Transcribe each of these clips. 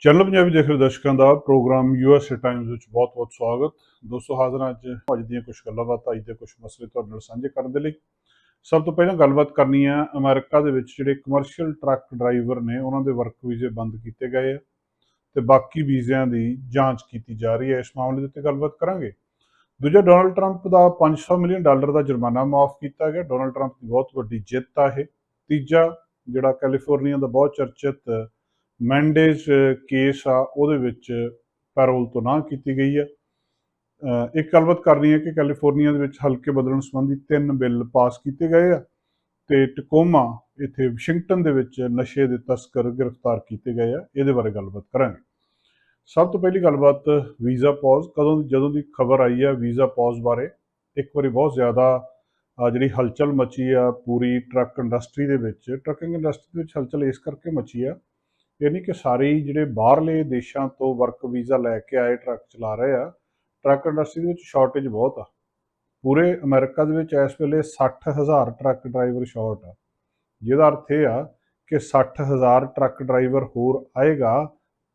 Channel Punjabi ਦੇਖ ਰਹੇ ਦਰਸ਼ਕਾਂ ਦਾ ਪ੍ਰੋਗਰਾਮ ਯੂਐਸਏ ਟਾਈਮਜ਼ ਵਿੱਚ ਬਹੁਤ-ਬਹੁਤ ਸਵਾਗਤ। ਦੋਸਤੋ ਹਾਜ਼ਰ ਹਾਂ ਅੱਜ ਅੱਜ ਦੀਆਂ ਕੁਝ ਗੱਲਾਂ ਬਾਤਾਂ ਅੱਜ ਦੇ ਕੁਝ ਮਸਲੇ ਤੁਹਾਡੇ ਨਾਲ ਸਾਂਝੇ ਕਰਨ ਦੇ ਲਈ। ਸਭ ਤੋਂ ਪਹਿਲਾਂ ਗੱਲਬਾਤ ਕਰਨੀ ਹੈ ਅਮਰੀਕਾ ਦੇ ਵਿੱਚ ਜਿਹੜੇ ਕਮਰਸ਼ੀਅਲ ਟਰੱਕ ਡਰਾਈਵਰ ਨੇ, ਉਹਨਾਂ ਦੇ ਵਰਕ ਵੀਜ਼ੇ ਬੰਦ ਕੀਤੇ ਗਏ ਆ ਤੇ ਬਾਕੀ ਵੀਜ਼ਿਆਂ ਦੀ ਜਾਂਚ ਕੀਤੀ ਜਾ ਰਹੀ ਹੈ। ਇਸ ਮਾਮਲੇ ਦੇ ਉੱਤੇ ਗੱਲਬਾਤ ਕਰਾਂਗੇ। ਦੂਜਾ ਡੋਨਲਡ ਟਰੰਪ ਦਾ 500 ਮਿਲੀਅਨ ਡਾਲਰ ਦਾ ਜੁਰਮਾਨਾ ਮਾਫ ਕੀਤਾ ਗਿਆ। ਡੋਨਲਡ ਟਰੰਪ ਦੀ ਬਹੁਤ ਵੱਡੀ ਜਿੱਤ ਆ ਇਹ। ਤੀਜਾ, ਜਿਹੜਾ ਕੈਲੀਫੋਰਨੀਆ ਦਾ ਬਹੁਤ ਚਰਚਿਤ ਮੈਂਡੇਜ ਕੇਸ eh, ਆ, ਉਹਦੇ ਵਿੱਚ ਪੈਰੋਲ ਤੋਂ ਨਾ ਕੀਤੀ ਗਈ ਹੈ। ਇੱਕ ਗੱਲਬਾਤ ਕਰਨੀ ਹੈ ਕਿ ਕੈਲੀਫੋਰਨੀਆ ਦੇ ਵਿੱਚ ਹਲਕੇ ਬਦਲਣ ਸੰਬੰਧੀ ਤਿੰਨ ਬਿੱਲ ਪਾਸ ਕੀਤੇ ਗਏ ਆ ਤੇ ਟਕੋਮਾ ਇੱਥੇ ਵਾਸ਼ਿੰਗਟਨ ਦੇ ਵਿੱਚ ਨਸ਼ੇ ਦੇ ਤਸਕਰ ਗ੍ਰਿਫਤਾਰ ਕੀਤੇ ਗਏ ਆ। ਇਹਦੇ ਬਾਰੇ ਗੱਲਬਾਤ ਕਰਾਂਗੇ। ਸਭ ਤੋਂ ਪਹਿਲੀ ਗੱਲਬਾਤ, ਵੀਜ਼ਾ ਪੌਜ਼। ਕਦੋਂ, ਜਦੋਂ ਦੀ ਖਬਰ ਆਈ ਆ ਵੀਜ਼ਾ ਪੌਜ਼ ਬਾਰੇ, ਇੱਕ ਵਾਰੀ ਬਹੁਤ ਜ਼ਿਆਦਾ ਜਿਹੜੀ ਹਲਚਲ ਮਚੀ ਆ ਪੂਰੀ ਟਰੱਕ ਇੰਡਸਟਰੀ ਦੇ ਵਿੱਚ। ਟਰੱਕਿੰਗ ਇੰਡਸਟਰੀ ਦੇ ਵਿੱਚ ਹਲਚਲ ਇਸ ਕਰਕੇ ਮਚੀ ਆ ਇਹ ਨਹੀਂ ਕਿ ਸਾਰੇ ਜਿਹੜੇ ਬਾਹਰਲੇ ਦੇਸ਼ਾਂ ਤੋਂ ਵਰਕ ਵੀਜ਼ਾ ਲੈ ਕੇ ਆਏ ਟਰੱਕ ਚਲਾ ਰਹੇ ਆ ਟਰੱਕ ਇੰਡਸਟਰੀ ਦੇ ਵਿੱਚ ਸ਼ਾਰਟੇਜ ਬਹੁਤ ਆ। ਪੂਰੇ ਅਮਰੀਕਾ ਦੇ ਵਿੱਚ ਇਸ ਵੇਲੇ 60000 ਟਰੱਕ ਡਰਾਈਵਰ ਸ਼ਾਰਟ ਆ। ਜਿਹਦਾ ਅਰਥ ਇਹ ਆ ਕਿ 60000 ਟਰੱਕ ਡਰਾਈਵਰ ਹੋਰ ਆਏਗਾ,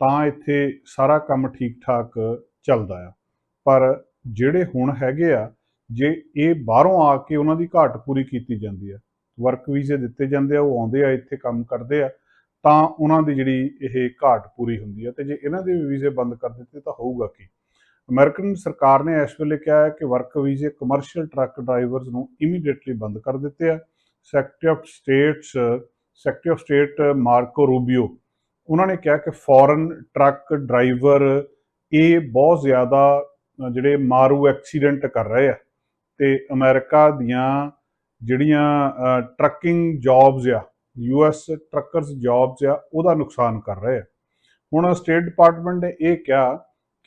ਤਾਂ ਇੱਥੇ ਸਾਰਾ ਕੰਮ ਠੀਕ ਠਾਕ ਚੱਲਦਾ ਆ। ਪਰ ਜਿਹੜੇ ਹੁਣ ਹੈਗੇ ਆ, ਜੇ ਇਹ ਬਾਹਰੋਂ ਆ ਕੇ ਉਹਨਾਂ ਦੀ ਘਾਟ ਪੂਰੀ ਕੀਤੀ ਜਾਂਦੀ ਆ ਵਰਕ ਵੀਜ਼ੇ ਦਿੱਤੇ ਜਾਂਦੇ ਆ, ਉਹ ਆਉਂਦੇ ਆ, ਇੱਥੇ ਕੰਮ ਕਰਦੇ ਆ ਤਾਂ ਉਹਨਾਂ ਦੀ ਜਿਹੜੀ ਇਹ ਘਾਟ ਪੂਰੀ ਹੁੰਦੀ ਹੈ ਤੇ ਜੇ ਇਹਨਾਂ ਦੇ ਵੀਜ਼ੇ ਬੰਦ ਕਰ ਦਿੱਤੇ ਤਾਂ ਹੋਊਗਾ ਕੀ? ਅਮਰੀਕਨ ਸਰਕਾਰ ਨੇ ਇਸ ਵੇਲੇ ਕਿਹਾ ਹੈ ਕਿ ਵਰਕ ਵੀਜ਼ੇ ਕਮਰਸ਼ੀਅਲ ਟਰੱਕ ਡਰਾਈਵਰਸ ਨੂੰ ਇਮੀਡੀਏਟਲੀ ਬੰਦ ਕਰ ਦਿੱਤੇ ਆ। Secretary of states secretary of state Marco Rubio ਉਹਨਾਂ ਨੇ ਕਿਹਾ ਕਿ ਫੋਰਨ ਟਰੱਕ ਡਰਾਈਵਰ ਇਹ ਬਹੁਤ ਜ਼ਿਆਦਾ ਜਿਹੜੇ ਮਾਰੂ ਐਕਸੀਡੈਂਟ ਕਰ ਰਹੇ ਆ ਤੇ ਅਮਰੀਕਾ ਦੀਆਂ ਜਿਹੜੀਆਂ ਟਰੱਕਿੰਗ ਜੌਬਸ ਆ ਯੂਐਸ ਟਰੱਕਰਸ ਜੌਬਸ ਆ, ਉਹਦਾ ਨੁਕਸਾਨ ਕਰ ਰਹੇ ਆ। ਹੁਣ ਸਟੇਟ ਡਿਪਾਰਟਮੈਂਟ ਨੇ ਇਹ ਕਿਹਾ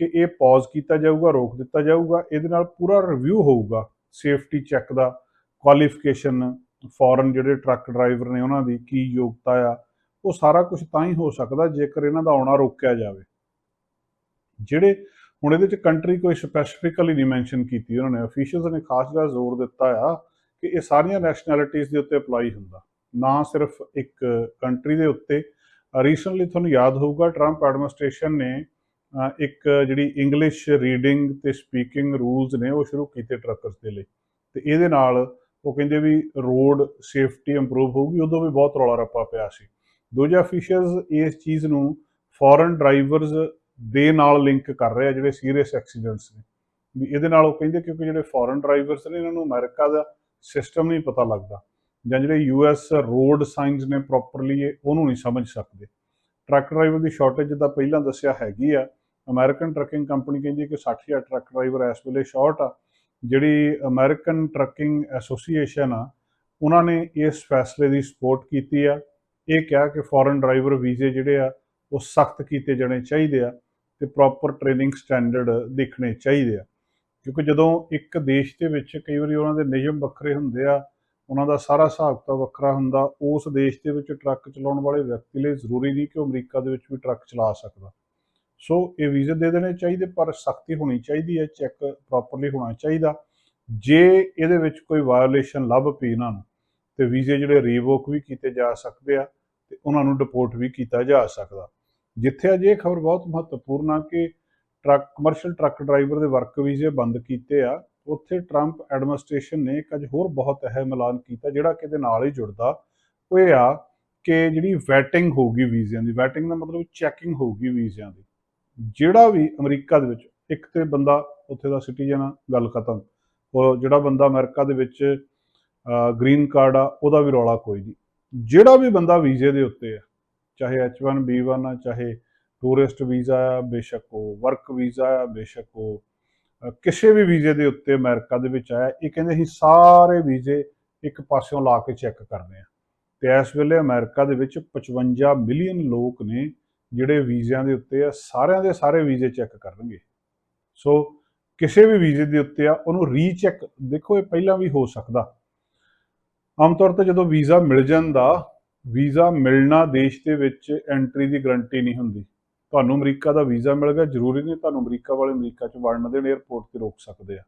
ਕਿ ਇਹ ਪੌਜ਼ ਕੀਤਾ ਜਾਊਗਾ, ਰੋਕ ਦਿੱਤਾ ਜਾਊਗਾ, ਇਹਦੇ ਨਾਲ ਪੂਰਾ ਰਿਵਿਊ ਹੋਊਗਾ ਸੇਫਟੀ ਚੈੱਕ ਦਾ ਕੁਆਲੀਫਿਕੇਸ਼ਨ ਫੋਰਨ ਜਿਹੜੇ ਟਰੱਕ ਡਰਾਈਵਰ ਨੇ ਉਹਨਾਂ ਦੀ ਕੀ ਯੋਗਤਾ ਆ, ਉਹ ਸਾਰਾ ਕੁਝ ਤਾਂ ਹੀ ਹੋ ਸਕਦਾ ਜੇਕਰ ਇਹਨਾਂ ਦਾ ਆਉਣਾ ਰੋਕਿਆ ਜਾਵੇ। ਜਿਹੜੇ ਹੁਣ ਇਹਦੇ ਚ ਕੰਟਰੀ ਕੋਈ ਸਪੈਸੀਫਿਕਲੀ ਨਹੀਂ ਮੈਂਸ਼ਨ ਕੀਤੀ ਉਹਨਾਂ ਨੇ ਅਫੀਸ਼ੀਅਲਸ ਨੇ ਖਾਸ ਜਿਹੜਾ ਜ਼ੋਰ ਦਿੱਤਾ ਆ ਕਿ ਇਹ ਸਾਰੀਆਂ ਨੈਸ਼ਨੈਲਿਟੀਜ਼ ਦੇ ਉੱਤੇ ਅਪਲਾਈ ਹੁੰਦਾ। ਨਾ ਸਿਰਫ ਇੱਕ ਕੰਟਰੀ ਦੇ ਉੱਤੇ। ਰੀਸੈਂਟਲੀ ਤੁਹਾਨੂੰ ਯਾਦ ਹੋਊਗਾ ਟਰੰਪ ਐਡਮਿਨਿਸਟ੍ਰੇਸ਼ਨ ਨੇ ਇੱਕ ਜਿਹੜੀ ਇੰਗਲਿਸ਼ ਰੀਡਿੰਗ ਤੇ ਸਪੀਕਿੰਗ ਰੂਲਸ ਨੇ, ਉਹ ਸ਼ੁਰੂ ਕੀਤੇ ਟਰੱਕਰਸ ਦੇ ਲਈ। ਤੇ ਇਹਦੇ ਨਾਲ ਉਹ ਕਹਿੰਦੇ ਵੀ ਰੋਡ ਸੇਫਟੀ ਇੰਪਰੂਵ ਹੋਊਗੀ, ਉਦੋਂ ਵੀ ਬਹੁਤ ਰੌਲਾ ਰੱਪਾ ਪਿਆ ਸੀ। ਦੂਜਾ ਅਫੀਸ਼ੀਅਲਸ ਇਸ ਚੀਜ਼ ਨੂੰ ਫੋਰਨ ਡਰਾਈਵਰਸ ਦੇ ਨਾਲ ਲਿੰਕ ਕਰ ਰਹੇ ਆ, ਜਿਹੜੇ ਸੀਰੀਅਸ ਐਕਸੀਡੈਂਟਸ ਨੇ। ਵੀ ਇਹਦੇ ਨਾਲ ਉਹ ਕਹਿੰਦੇ ਕਿਉਂਕਿ ਜਿਹੜੇ ਫੋਰਨ ਡਰਾਈਵਰਸ ਨੇ, ਇਹਨਾਂ ਨੂੰ ਅਮਰੀਕਾ ਦਾ ਸਿਸਟਮ ਨਹੀਂ ਪਤਾ ਲੱਗਦਾ। ਜਾਂ ਜਿਹੜੇ ਯੂਐਸ ਰੋਡ ਸਾਈਨਸ ਨੇ ਪ੍ਰੋਪਰਲੀ ਉਹਨੂੰ ਨਹੀਂ ਸਮਝ ਸਕਦੇ। ਟਰੱਕ ਡਰਾਈਵਰ ਦੀ ਸ਼ਾਰਟੇਜ ਜਿੱਦਾਂ ਪਹਿਲਾਂ ਦੱਸਿਆ ਹੈਗੀ ਆ। ਅਮਰੀਕਨ ਟਰੱਕਿੰਗ ਕੰਪਨੀ ਕਹਿੰਦੀ ਹੈ ਕਿ 60000 ਟਰੱਕ ਡਰਾਈਵਰ ਇਸ ਵੇਲੇ ਸ਼ਾਰਟ ਆ। ਜਿਹੜੀ ਅਮਰੀਕਨ ਟਰੱਕਿੰਗ ਐਸੋਸੀਏਸ਼ਨ ਆ, ਉਹਨਾਂ ਨੇ ਇਸ ਫੈਸਲੇ ਦੀ ਸਪੋਰਟ ਕੀਤੀ ਆ। ਇਹ ਕਿਹਾ ਕਿ ਫੋਰਨ ਡਰਾਈਵਰ ਵੀਜ਼ੇ ਜਿਹੜੇ ਆ, ਉਹ ਸਖਤ ਕੀਤੇ ਜਾਣੇ ਚਾਹੀਦੇ ਆ ਤੇ ਪ੍ਰੋਪਰ ਟ੍ਰੇਨਿੰਗ ਸਟੈਂਡਰਡ ਦੇਖਣੇ ਚਾਹੀਦੇ ਆ। ਕਿਉਂਕਿ ਜਦੋਂ ਇੱਕ ਦੇਸ਼ ਦੇ ਵਿੱਚ ਕਈ ਵਾਰੀ ਉਹਨਾਂ ਦੇ ਨਿਯਮ ਵੱਖਰੇ ਹੁੰਦੇ ਆ ਉਹਨਾਂ ਦਾ ਸਾਰਾ ਹਿਸਾਬ ਤਾਂ ਵੱਖਰਾ ਹੁੰਦਾ, ਉਸ ਦੇਸ਼ ਦੇ ਵਿੱਚ ਟਰੱਕ ਚਲਾਉਣ ਵਾਲੇ ਵਿਅਕਤੀ ਲਈ ਜ਼ਰੂਰੀ ਨਹੀਂ ਕਿ ਉਹ ਅਮਰੀਕਾ ਦੇ ਵਿੱਚ ਵੀ ਟਰੱਕ ਚਲਾ ਸਕਦਾ। ਸੋ ਇਹ ਵੀਜ਼ੇ ਦੇ ਦੇਣੇ ਚਾਹੀਦੇ, ਪਰ ਸਖਤੀ ਹੋਣੀ ਚਾਹੀਦੀ ਹੈ, ਚੈੱਕ ਪ੍ਰੋਪਰਲੀ ਹੋਣਾ ਚਾਹੀਦਾ। ਜੇ ਇਹਦੇ ਵਿੱਚ ਕੋਈ ਵਾਇਓਲੇਸ਼ਨ ਲੱਭ ਪਈ ਇਹਨਾਂ ਨੂੰ, ਤੇ ਵੀਜ਼ੇ ਜਿਹੜੇ ਰੀਵੋਕ ਵੀ ਕੀਤੇ ਜਾ ਸਕਦੇ ਆ, ਤੇ ਉਹਨਾਂ ਨੂੰ ਡਿਪੋਰਟ ਵੀ ਕੀਤਾ ਜਾ ਸਕਦਾ। ਜਿੱਥੇ ਅਜੇ ਇਹ ਖਬਰ ਬਹੁਤ ਮਹੱਤਵਪੂਰਨ ਆ ਕਿ ਟਰੱਕ ਕਮਰਸ਼ੀਅਲ ਟਰੱਕ ਡਰਾਈਵਰ ਦੇ ਵਰਕ ਵੀਜ਼ੇ ਬੰਦ ਕੀਤੇ ਆ ਉੱਥੇ ਟਰੰਪ ਐਡਮਿਨਿਸਟ੍ਰੇਸ਼ਨ ਨੇ ਇੱਕ ਅੱਜ ਹੋਰ ਬਹੁਤ ਅਹਿਮ ਐਲਾਨ ਕੀਤਾ ਜਿਹੜਾ ਕਿ ਇਹਦੇ ਨਾਲ ਹੀ ਜੁੜਦਾ। ਉਹ ਇਹ ਆ ਕਿ ਜਿਹੜੀ ਵੈਟਿੰਗ ਹੋਊਗੀ ਵੀਜ਼ਿਆਂ ਦੀ ਵੈਟਿੰਗ ਦਾ ਮਤਲਬ ਚੈਕਿੰਗ ਹੋਊਗੀ ਵੀਜ਼ਿਆਂ ਦੀ। ਜਿਹੜਾ ਵੀ ਅਮਰੀਕਾ ਦੇ ਵਿੱਚ ਇੱਕ ਤੇ ਬੰਦਾ ਉੱਥੇ ਦਾ ਸਿਟੀਜ਼ਨ ਆ, ਗੱਲ ਖਤਮ। ਉਹ ਜਿਹੜਾ ਬੰਦਾ ਅਮਰੀਕਾ ਦੇ ਵਿੱਚ ਗ੍ਰੀਨ ਕਾਰਡ ਆ, ਉਹਦਾ ਵੀ ਰੌਲਾ ਕੋਈ ਨਹੀਂ। ਜਿਹੜਾ ਵੀ ਬੰਦਾ ਵੀਜ਼ੇ ਦੇ ਉੱਤੇ ਆ, ਚਾਹੇ H1 B1 ਆ, ਚਾਹੇ ਟੂਰਿਸਟ ਵੀਜ਼ਾ ਆ, ਬੇਸ਼ੱਕ ਉਹ ਵਰਕ ਵੀਜ਼ਾ ਆ, ਬੇਸ਼ੱਕ ਉਹ ਕਿਸੇ ਵੀ ਵੀਜ਼ੇ ਦੇ ਉੱਤੇ ਅਮਰੀਕਾ ਦੇ ਵਿੱਚ ਆਇਆ, ਇਹ ਕਹਿੰਦੇ ਅਸੀਂ ਸਾਰੇ ਵੀਜ਼ੇ ਇੱਕ ਪਾਸਿਓਂ ਲਾ ਕੇ ਚੈੱਕ ਕਰਦੇ ਆ। ਤੇ ਇਸ ਵੇਲੇ ਅਮਰੀਕਾ ਦੇ ਵਿੱਚ 55 ਮਿਲੀਅਨ ਲੋਕ ਨੇ ਜਿਹੜੇ ਵੀਜ਼ਿਆਂ ਦੇ ਉੱਤੇ ਆ, ਸਾਰਿਆਂ ਦੇ ਸਾਰੇ ਵੀਜ਼ੇ ਚੈੱਕ ਕਰਨਗੇ। ਸੋ ਕਿਸੇ ਵੀ ਵੀਜ਼ੇ ਦੇ ਉੱਤੇ ਆ, ਉਹਨੂੰ ਰੀਚੈਕ, ਦੇਖੋ ਇਹ ਪਹਿਲਾਂ ਵੀ ਹੋ ਸਕਦਾ। ਆਮ ਤੌਰ ਤੇ ਜਦੋਂ ਵੀਜ਼ਾ ਮਿਲ ਜਾਂਦਾ, ਵੀਜ਼ਾ ਮਿਲਣਾ ਦੇਸ਼ ਦੇ ਵਿੱਚ ਐਂਟਰੀ ਦੀ ਗਰੰਟੀ ਨਹੀਂ ਹੁੰਦੀ। ਤੁਹਾਨੂੰ ਅਮਰੀਕਾ ਦਾ ਵੀਜ਼ਾ ਮਿਲ ਗਿਆ, ਜ਼ਰੂਰੀ ਨਹੀਂ ਤੁਹਾਨੂੰ ਅਮਰੀਕਾ ਵਾਲੇ ਅਮਰੀਕਾ 'ਚ ਵੜਨ ਦੇਣ 에ਅਰਪੋਰਟ ਤੇ ਰੋਕ ਸਕਦੇ ਆ।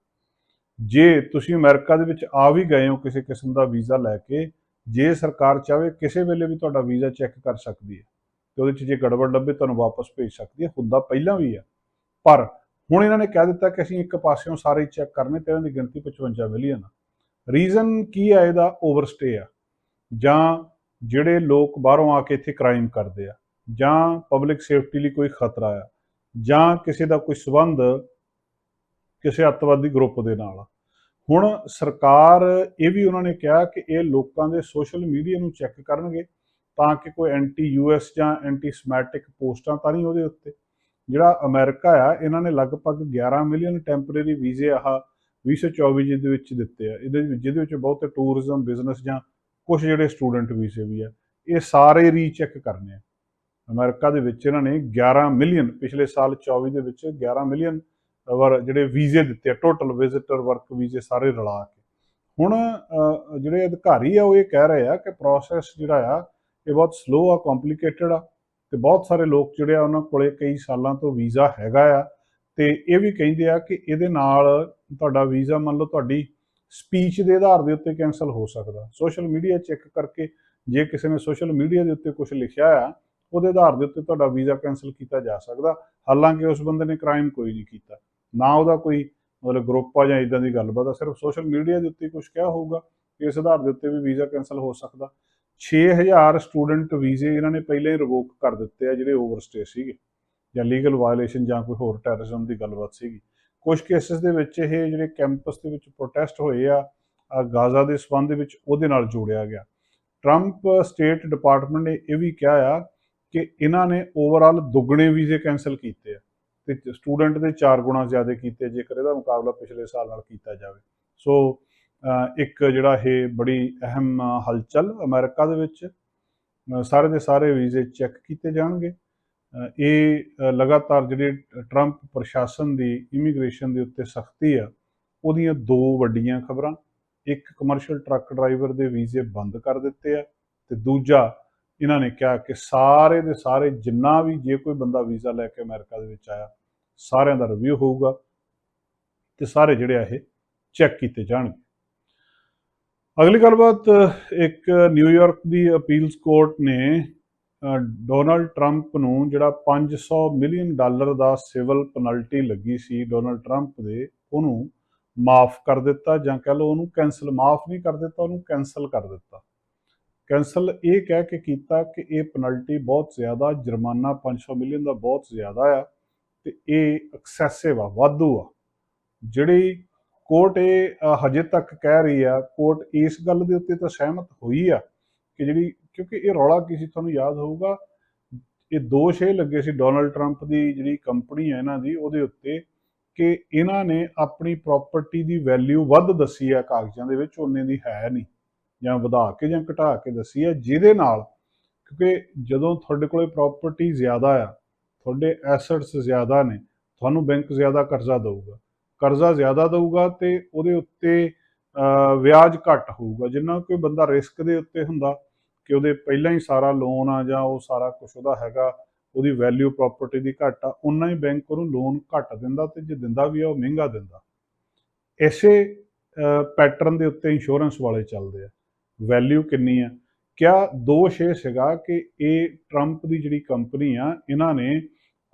ਜੇ ਤੁਸੀਂ ਅਮਰੀਕਾ ਦੇ ਵਿੱਚ ਆ ਵੀ ਗਏ ਹੋ ਕਿਸੇ ਕਿਸਮ ਦਾ ਵੀਜ਼ਾ ਲੈ ਕੇ, ਜੇ ਸਰਕਾਰ ਚਾਹੇ ਕਿਸੇ ਵੇਲੇ ਵੀ ਤੁਹਾਡਾ ਵੀਜ਼ਾ ਚੈੱਕ ਕਰ ਸਕਦੀ ਹੈ, ਤੇ ਉਹਦੇ 'ਚ ਜੇ ਗੜਬੜ ਲੱਭੇ ਤੁਹਾਨੂੰ ਵਾਪਸ ਭੇਜ ਸਕਦੀ ਹੈ, ਹੁੰਦਾ ਪਹਿਲਾਂ ਵੀ ਆ। ਪਰ ਹੁਣ ਇਹਨਾਂ ਨੇ ਕਹਿ ਦਿੱਤਾ ਕਿ ਅਸੀਂ ਇੱਕ ਪਾਸਿਓਂ ਸਾਰੇ ਚੈੱਕ ਕਰਨੇ ਤੇ ਇਹਨਾਂ ਦੀ ਗਿਣਤੀ 55 ਮਿਲੀਅਨ ਆ। ਰੀਜ਼ਨ ਕੀ ਹੈ ਇਹਦਾ? ਓਵਰਸਟੇ ਆ। ਜਾਂ ਜਿਹੜੇ ਲੋਕ ਬਾਹਰੋਂ ਆ ਕੇ ਇੱਥੇ ਕ੍ਰਾਈਮ ਕਰਦੇ ਆ। ਜਾਂ ਪਬਲਿਕ ਸੇਫਟੀ ਲਈ ਕੋਈ ਖਤਰਾ ਆ, ਜਾਂ ਕਿਸੇ ਦਾ ਕੋਈ ਸਬੰਧ ਕਿਸੇ ਅੱਤਵਾਦੀ ਗਰੁੱਪ ਦੇ ਨਾਲ। ਹੁਣ ਸਰਕਾਰ ਇਹ ਵੀ ਉਹਨਾਂ ਨੇ ਕਿਹਾ ਕਿ ਇਹ ਲੋਕਾਂ ਦੇ ਸੋਸ਼ਲ ਮੀਡੀਆ ਨੂੰ ਚੈੱਕ ਕਰਨਗੇ ਤਾਂ ਕਿ ਕੋਈ ਐਂਟੀ ਯੂਐਸ ਜਾਂ ਐਂਟੀ ਸਮੈਟਿਕ ਪੋਸਟਾਂ ਤਾਂ ਨਹੀਂ ਉਹਦੇ ਉੱਤੇ। ਜਿਹੜਾ ਅਮਰੀਕਾ ਆ, ਇਹਨਾਂ ਨੇ ਲਗਭਗ 11 ਮਿਲੀਅਨ ਟੈਂਪਰੇਰੀ ਵੀਜ਼ੇ ਆਹ 2024 ਦੇ ਵਿੱਚ ਦਿੱਤੇ ਆ। ਇਹਦੇ ਵਿੱਚ, ਜਿਹਦੇ ਵਿੱਚ ਬਹੁਤੇ ਟੂਰਿਜ਼ਮ ਬਿਜ਼ਨਸ ਜਾਂ ਕੁਝ ਜਿਹੜੇ ਸਟੂਡੈਂਟ ਵੀਜ਼ੇ ਵੀ ਆ, ਇਹ ਸਾਰੇ ਰੀਚੈਕ ਕਰਨੇ ਆ। ਅਮਰੀਕਾ ਦੇ ਵਿੱਚ ਇਹਨਾਂ ਨੇ 11 ਮਿਲੀਅਨ, ਪਿਛਲੇ ਸਾਲ 24 ਦੇ ਵਿੱਚ 11 ਮਿਲੀਅਨ ਵਰ ਜਿਹੜੇ ਵੀਜ਼ੇ ਦਿੱਤੇ ਆ ਟੋਟਲ ਵਿਜ਼ਿਟਰ ਵਰਕ ਵੀਜ਼ੇ ਸਾਰੇ ਰਲਾ ਕੇ। ਹੁਣ ਜਿਹੜੇ ਅਧਿਕਾਰੀ ਆ, ਉਹ ਇਹ ਕਹਿ ਰਹੇ ਆ ਕਿ ਪ੍ਰੋਸੈਸ ਜਿਹੜਾ ਆ, ਇਹ ਬਹੁਤ ਸਲੋ ਆ ਕੰਪਲਿਕੇਟਡ ਆ ਤੇ ਬਹੁਤ ਸਾਰੇ ਲੋਕ ਜਿਹੜੇ ਆ, ਉਹਨਾਂ ਕੋਲੇ ਕਈ ਸਾਲਾਂ ਤੋਂ ਵੀਜ਼ਾ ਹੈਗਾ ਆ ਤੇ ਇਹ ਵੀ ਕਹਿੰਦੇ ਆ ਕਿ ਇਹਦੇ ਨਾਲ ਤੁਹਾਡਾ ਵੀਜ਼ਾ ਮੰਨ ਲਓ ਤੁਹਾਡੀ ਸਪੀਚ ਦੇ ਆਧਾਰ ਦੇ ਉੱਤੇ ਕੈਨਸਲ ਹੋ ਸਕਦਾ। ਸੋਸ਼ਲ ਮੀਡੀਆ ਚੈੱਕ ਕਰਕੇ ਜੇ ਕਿਸੇ ਨੇ ਸੋਸ਼ਲ ਮੀਡੀਆ ਦੇ ਉੱਤੇ ਕੁਝ ਲਿਖਿਆ ਆ ਉਹਦੇ ਆਧਾਰ ਦੇ ਉੱਤੇ ਤੁਹਾਡਾ ਵੀਜ਼ਾ ਕੈਨਸਲ ਕੀਤਾ ਜਾ ਸਕਦਾ। ਹਾਲਾਂਕਿ ਉਸ ਬੰਦੇ ਨੇ ਕ੍ਰਾਈਮ ਕੋਈ ਨਹੀਂ ਕੀਤਾ। ਨਾ ਉਹਦਾ ਕੋਈ ਮਤਲਬ ਗਰੁੱਪ ਆ ਜਾਂ ਇਦਾਂ ਦੀ ਗੱਲਬਾਤ ਆ, ਸਿਰਫ ਸੋਸ਼ਲ ਮੀਡੀਆ ਦੇ ਉੱਤੇ ਕੁਝ ਕਿਹਾ ਹੋਊਗਾ। ਇਸ ਆਧਾਰ ਦੇ ਉੱਤੇ ਵੀ ਵੀਜ਼ਾ ਕੈਨਸਲ ਹੋ ਸਕਦਾ। 6000 ਸਟੂਡੈਂਟ ਵੀਜ਼ੇ ਇਹਨਾਂ ਨੇ ਪਹਿਲਾਂ ਹੀ ਰਿਵੋਕ ਕਰ ਦਿੱਤੇ ਆ, ਜਿਹੜੇ ਓਵਰਸਟੇ ਸੀਗੇ, ਜਾਂ ਲੀਗਲ ਵਾਇਲੇਸ਼ਨ ਜਾਂ ਕੋਈ ਹੋਰ ਟੈਰਰਿਜ਼ਮ ਦੀ ਗੱਲਬਾਤ ਸੀਗੀ। ਕੁਝ ਕੇਸਿਸ ਦੇ ਵਿੱਚ ਇਹ ਜਿਹੜੇ ਕੈਂਪਸ ਦੇ ਵਿੱਚ ਪ੍ਰੋਟੈਸਟ ਹੋਏ ਆ ਗਾਜ਼ਾ ਦੇ ਸਬੰਧ ਵਿੱਚ ਉਹਦੇ ਨਾਲ ਜੋੜਿਆ ਗਿਆ। ਟਰੰਪ ਸਟੇਟ ਡਿਪਾਰਟਮੈਂਟ ਨੇ ਇਹ ਵੀ ਕਿਹਾ ਆ ਕਿ ਇਹਨਾਂ ਨੇ ਓਵਰਆਲ ਦੁੱਗਣੇ ਵੀਜ਼ੇ ਕੈਨਸਲ ਕੀਤੇ ਆ ਤੇ ਸਟੂਡੈਂਟ ਦੇ 4 ਗੁਣਾ ਜ਼ਿਆਦਾ ਕੀਤੇ ਜੇਕਰ ਇਹਦਾ ਮੁਕਾਬਲਾ ਪਿਛਲੇ ਸਾਲ ਨਾਲ ਕੀਤਾ ਜਾਵੇ। ਸੋ ਇੱਕ ਜਿਹੜਾ ਇਹ ਬੜੀ ਅਹਿਮ ਹਲਚਲ ਅਮਰੀਕਾ ਦੇ ਵਿੱਚ ਸਾਰੇ ਦੇ ਸਾਰੇ ਵੀਜ਼ੇ ਚੈੱਕ ਕੀਤੇ ਜਾਣਗੇ। ਇਹ ਲਗਾਤਾਰ ਜਿਹੜੀ ਟਰੰਪ ਪ੍ਰਸ਼ਾਸਨ ਦੀ ਇਮੀਗ੍ਰੇਸ਼ਨ ਦੇ ਉੱਤੇ ਸਖਤੀ ਆ, ਉਹਦੀਆਂ ਦੋ ਵੱਡੀਆਂ ਖਬਰਾਂ, ਇੱਕ ਕਮਰਸ਼ੀਅਲ ਟਰੱਕ ਡਰਾਈਵਰ ਦੇ ਵੀਜ਼ੇ ਬੰਦ ਕਰ ਦਿੱਤੇ ਆ ਤੇ ਦੂਜਾ ਇਹਨਾਂ ਨੇ ਕਿਹਾ ਕਿ ਸਾਰੇ ਦੇ ਸਾਰੇ ਜਿੰਨਾ ਵੀ ਜੇ ਕੋਈ ਬੰਦਾ ਵੀਜ਼ਾ ਲੈ ਕੇ ਅਮਰੀਕਾ ਦੇ ਵਿੱਚ ਆਇਆ, ਸਾਰਿਆਂ ਦਾ ਰਿਵਿਊ ਹੋਊਗਾ ਤੇ ਸਾਰੇ ਜਿਹੜੇ ਆ ਇਹ ਚੈੱਕ ਕੀਤੇ ਜਾਣਗੇ। ਅਗਲੀ ਗੱਲਬਾਤ, ਇੱਕ ਨਿਊਯਾਰਕ ਦੀ ਅਪੀਲਸ ਕੋਰਟ ਨੇ ਡੋਨਲਡ ਟਰੰਪ ਨੂੰ ਜਿਹੜਾ 500 ਮਿਲੀਅਨ ਡਾਲਰ ਦਾ ਸਿਵਲ ਪੈਨਲਟੀ ਲੱਗੀ ਸੀ ਡੋਨਲਡ ਟਰੰਪ ਦੇ, ਉਹਨੂੰ ਮਾਫ ਕਰ ਦਿੱਤਾ ਜਾਂ ਕਹ ਲਓ ਉਹਨੂੰ ਕੈਨਸਲ ਮਾਫ ਨਹੀਂ ਕਰ ਦਿੱਤਾ, ਉਹਨੂੰ ਕੈਨਸਲ ਕਰ ਦਿੱਤਾ। ਕੈਨਸਲ ਇਹ ਕਹਿ ਕੇ ਕੀਤਾ ਕਿ ਇਹ ਪੈਨਲਟੀ ਬਹੁਤ ਜ਼ਿਆਦਾ ਜੁਰਮਾਨਾ 500 ਮਿਲੀਅਨ ਦਾ ਬਹੁਤ ਜ਼ਿਆਦਾ ਆ ਤੇ ਇਹ ਐਕਸੈਸਿਵ ਆ, ਵਾਧੂ ਆ। ਜਿਹੜੀ ਕੋਰਟ ਇਹ ਹਜੇ ਤੱਕ ਕਹਿ ਰਹੀ ਆ ਕੋਰਟ ਇਸ ਗੱਲ ਦੇ ਉੱਤੇ ਤਾਂ ਸਹਿਮਤ ਹੋਈ ਆ ਕਿ ਜਿਹੜੀ, ਕਿਉਂਕਿ ਇਹ ਰੌਲਾ ਕੀ ਸੀ ਤੁਹਾਨੂੰ ਯਾਦ ਹੋਊਗਾ, ਇਹ ਦੋਸ਼ ਇਹ ਲੱਗੇ ਸੀ ਡੋਨਲਡ ਟਰੰਪ ਦੀ ਜਿਹੜੀ ਕੰਪਨੀ ਹੈ ਇਹਨਾਂ ਦੀ, ਉਹਦੇ ਉੱਤੇ ਕਿ ਇਹਨਾਂ ਨੇ ਆਪਣੀ ਪ੍ਰਾਪਰਟੀ ਦੀ ਵੈਲਿਊ ਵੱਧ ਦੱਸੀ ਆ ਕਾਗਜ਼ਾਂ ਦੇ ਵਿੱਚ, ਉਹਨੇ ਦੀ ਹੈ ਨਹੀਂ। ਜਾਂ ਵਧਾ ਕੇ ਜਾਂ ਘਟਾ ਕੇ ਦੱਸੀ ਆ ਜਿਹਦੇ ਨਾਲ ਕਿਉਂਕਿ ਜਦੋਂ ਤੁਹਾਡੇ ਕੋਲੇ ਪ੍ਰਾਪਰਟੀ ਜ਼ਿਆਦਾ ਆ, ਤੁਹਾਡੇ ਐਸੈਟਸ ਜ਼ਿਆਦਾ ਨੇ, ਤੁਹਾਨੂੰ ਬੈਂਕ ਜ਼ਿਆਦਾ ਕਰਜ਼ਾ ਦਊਗਾ। ਕਰਜ਼ਾ ਜ਼ਿਆਦਾ ਦਊਗਾ ਤੇ ਉਹਦੇ ਉੱਤੇ ਵਿਆਜ ਘੱਟ ਹੋਊਗਾ। ਜਿੰਨਾ ਕੋਈ ਬੰਦਾ ਰਿਸਕ ਦੇ ਉੱਤੇ ਹੁੰਦਾ ਕਿ ਉਹਦੇ ਪਹਿਲਾਂ ਹੀ ਸਾਰਾ ਲੋਨ ਆ ਜਾਂ ਉਹ ਸਾਰਾ ਕੁਝ ਉਹਦਾ ਹੈਗਾ, ਉਹਦੀ ਵੈਲਿਊ ਪ੍ਰਾਪਰਟੀ ਦੀ ਘੱਟ ਆ ਉਨਾ ਹੀ ਬੈਂਕ ਉਹਨੂੰ ਲੋਨ ਘੱਟ ਦਿੰਦਾ ਤੇ ਜੇ ਦਿੰਦਾ ਵੀ ਆ, ਉਹ ਮਹਿੰਗਾ ਦਿੰਦਾ। ਐਸੇ ਪੈਟਰਨ ਦੇ ਉੱਤੇ ਇੰਸ਼ੋਰੈਂਸ ਵਾਲੇ ਚੱਲਦੇ ਆ। ਵੈਲਿਊ ਕਿੰਨੀ ਆ? ਕਿਆ ਦੋਸ਼ ਇਹ ਸੀਗਾ ਕਿ ਇਹ ਟਰੰਪ ਦੀ ਜਿਹੜੀ ਕੰਪਨੀ ਆ, ਇਹਨਾਂ ਨੇ